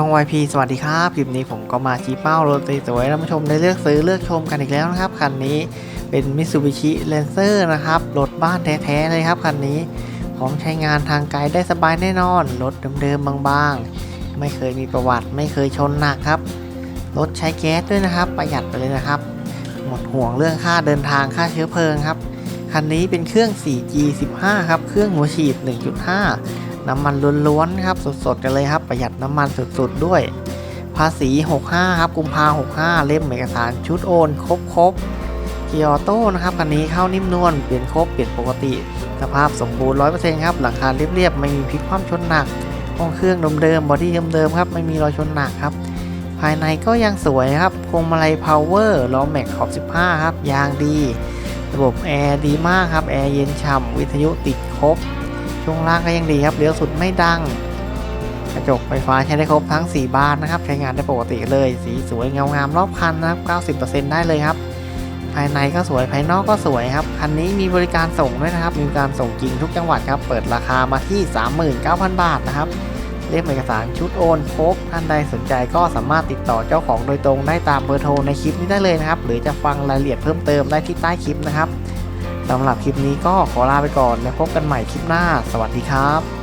ช่อง YP สวัสดีครับ คลิปนี้ผมก็มาชี้เป้ารถสวยๆท่านผู้ชมได้เลือกซื้อเลือกชมกันอีกแล้วนะครับ คันนี้เป็น Mitsubishi Lancer นะครับ รถบ้านแท้ ๆ เลยครับ คันนี้พร้อมใช้งานทางไกลได้สบายแน่นอน รถเดิมๆบางๆ ไม่เคยมีประวัติไม่เคยชนหนักครับ รถใช้แก๊สด้วยนะครับ ประหยัดไปเลยนะครับ หมดห่วงเรื่องค่าเดินทางค่าเชื้อเพลิงครับคันนี้เป็นเครื่อง 4G15 ครับเครื่องหัวฉีด 1.5 น้ำมันล้วนๆครับสดๆกันเลยครับประหยัดน้ำมันสุดๆด้วย ภาษี 65 ครับกุมภา65 เล่มเอกสารชุดโอนครบครบเกียร์ออโต้นะครับคันนี้เข้านิ่มนวลเปลี่ยนครบเปลี่ยนปกติ สภาพสมบูรณ์ 100%ครับหลังคาเรียบๆไม่มีพลิกคว่ำชนหนักห้องเครื่องเดิมๆบอดี้เดิมๆครับไม่มีรอยชนหนักครับภายในก็ยังสวยครับพวงมาลัยพาวเวอร์ล้อแม็กขอบ 15 ครับ ยางดี ระบบแอร์ดีมากครับ แอร์เย็นฉ่ำวิทยุติดครบ ช่วงล่างก็ยังดีครับเลี้ยวสุดไม่ดัง กระจกไฟฟ้าใช้ได้ครบทั้ง 4 บานนะครับ ใช้งานได้ปกติเลย สีสวยเงางามรอบคันนะครับ90%ได้เลยครับ ภายในก็สวยภายนอกก็สวยครับ คันนี้มีบริการส่งด้วยนะครับ มีการส่งจริงทุกจังหวัดครับ เปิดราคามาที่ 39,000 บาทนะครับเล่มเอกสารชุดโอนครบท่านใดสนใจก็สามารถติดต่อเจ้าของโดยตรงได้ตามเบอร์โทรในคลิปนี้ได้เลยนะครับ หรือจะฟังรายละเอียดเพิ่มเติมได้ที่ใต้คลิปนะครับ สำหรับคลิปนี้ก็ขอลาไปก่อน แล้วพบกันใหม่คลิปหน้า สวัสดีครับ